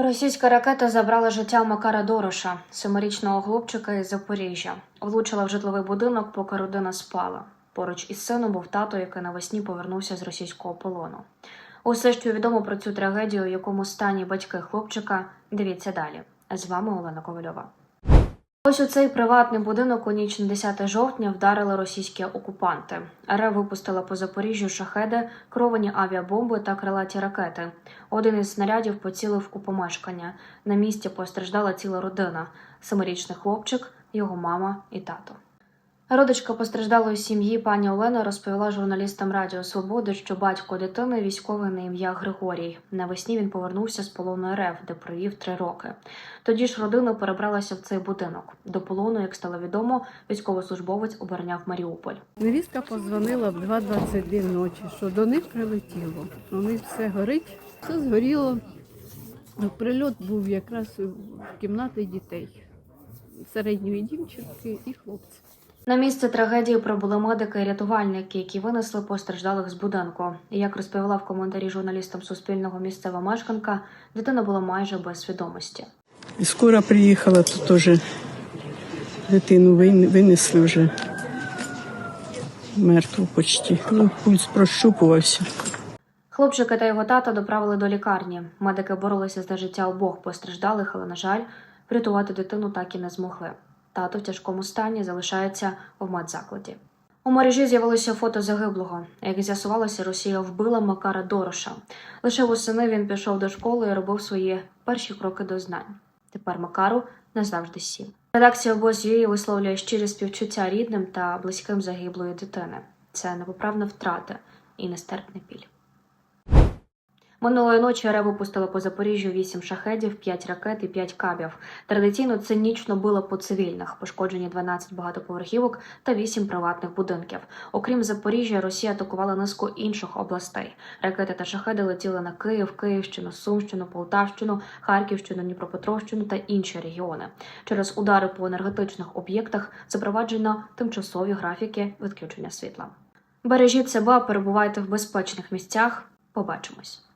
Російська ракета забрала життя Макара Дороша, семирічного хлопчика із Запоріжжя. Влучила в житловий будинок, поки родина спала. Поруч із сином був тато, який навесні повернувся з російського полону. Усе, що відомо про цю трагедію, в якому стані батьки хлопчика, дивіться далі. З вами Олена Ковальова. Ось у цей приватний будинок у ніч на 10 жовтня вдарили російські окупанти. РФ випустила по Запоріжжю шахеди, кровані авіабомби та крилаті ракети. Один із снарядів поцілив у помешкання. На місці постраждала ціла родина: семирічний хлопчик, його мама і тато. Родичка постраждалої сім'ї пані Олена розповіла журналістам Радіо Свободи, що батько дитини військовий на ім'я Григорій. Навесні він повернувся з полону РФ, де провів три роки. Тоді ж родина перебралася в цей будинок. До полону, як стало відомо, військовослужбовець обороняв Маріуполь. Невістка позвонила в 2.22 ночі, що до них прилетіло. У них все горить, все згоріло. Прильот був якраз в кімнати дітей, середньої дівчинки і хлопця. На місце трагедії прибули медики і рятувальники, які винесли постраждалих з будинку. І як розповіла в коментарі журналістам Суспільного місцева мешканка, дитина була майже без свідомості. Скоро приїхала, то теж дитину винесли вже мертву почти. Ну, пульс прощупувався. Хлопчика та його тата доправили до лікарні. Медики боролися за життя обох постраждалих, але, на жаль, врятувати дитину так і не змогли. Тато в тяжкому стані залишається в медзакладі. У мережі з'явилося фото загиблого. Як з'ясувалося, Росія вбила Макара Дороша. Лише восени він пішов до школи і робив свої перші кроки до знань. Тепер Макару назавжди сім. Редакція обоз.ua висловлює щирі співчуття рідним та близьким загиблої дитини. Це непоправна втрата і нестерпний біль. Минулої ночі РФ випустила по Запоріжжю 8 шахедів, 5 ракет і 5 кабів. Традиційно цинічно била по цивільних, пошкоджені 12 багатоповерхівок та 8 приватних будинків. Окрім Запоріжжя, Росія атакувала низку інших областей. Ракети та шахеди летіли на Київ, Київщину, Сумщину, Полтавщину, Харківщину, Дніпропетровщину та інші регіони. Через удари по енергетичних об'єктах запроваджено тимчасові графіки відключення світла. Бережіть себе, перебувайте в безпечних місцях. Побачимось.